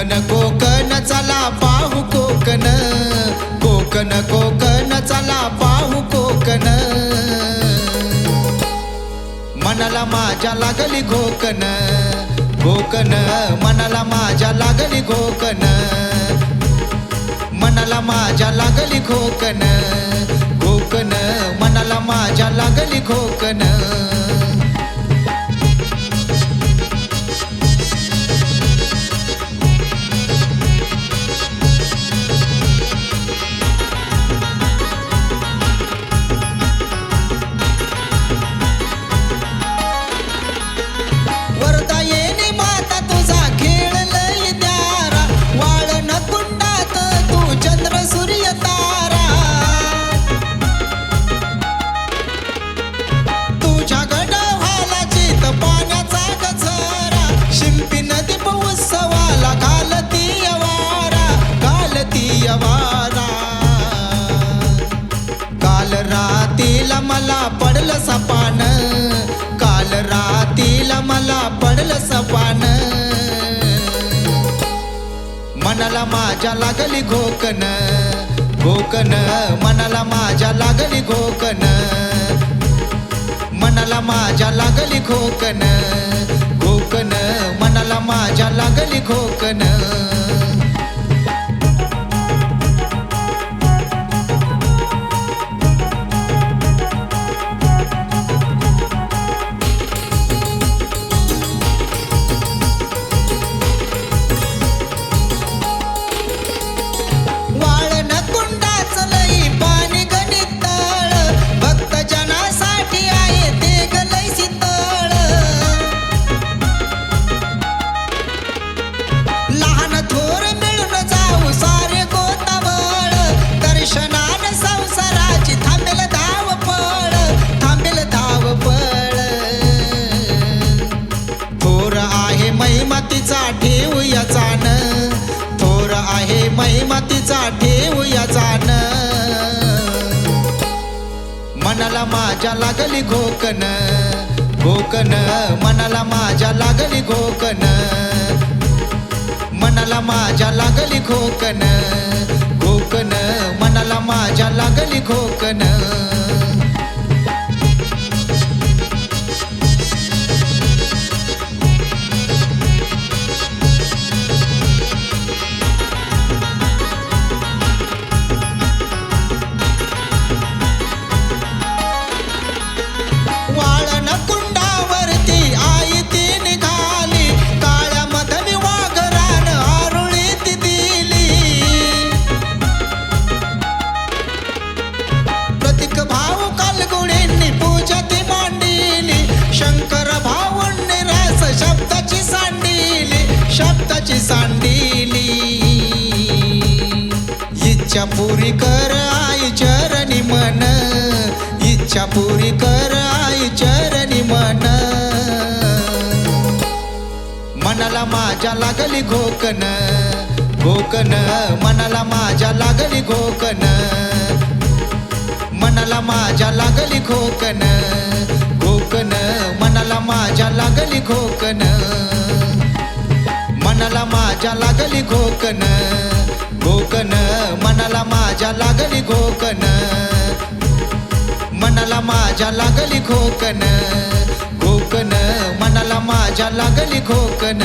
कोकण कोकण चला पाहू कोकण. कोकण कोकण चला पाहू कोकण. मनाला माझ्या लागली कोकण कोकण मनाला माझ्या लागली कोकण मनाला माझ्या लागली कोकण कोकण मनाला माझ्या लागली कोकण घालती वारा. काल रातीला मला पडलं सपान. काल रातीला मला पडलं सपान. मनाला माझ्या लागली घोकन. घोकन मनाला माझ्या लागली घोकन. मनाला माझ्या लागली घोकन. घोकन मनाला माझ्या लागली घोकन. मनाला माझ्या लागली घोकन घोकन मनाला माझ्या लागली घोकन मनाला माझ्या लागली घोकन घोकन मनाला माझ्या लागली घोकन पुरी कर आई चरणी मन. इच्छा पुरी कर आई चरणी मन. मनाला माझ्या लागली घोकन घोकन मनाला माझ्या लागली घोकन मनाला माझ्या लागली घोकन घोकन मनाला माझ्या लागली घोकन मनाला माझ्या लागली घोकन घोकन मनाला माझ्या लागली घोकन मनाला माझ्या लागली घोकन घोकन मनाला माझ्या लागली घोकन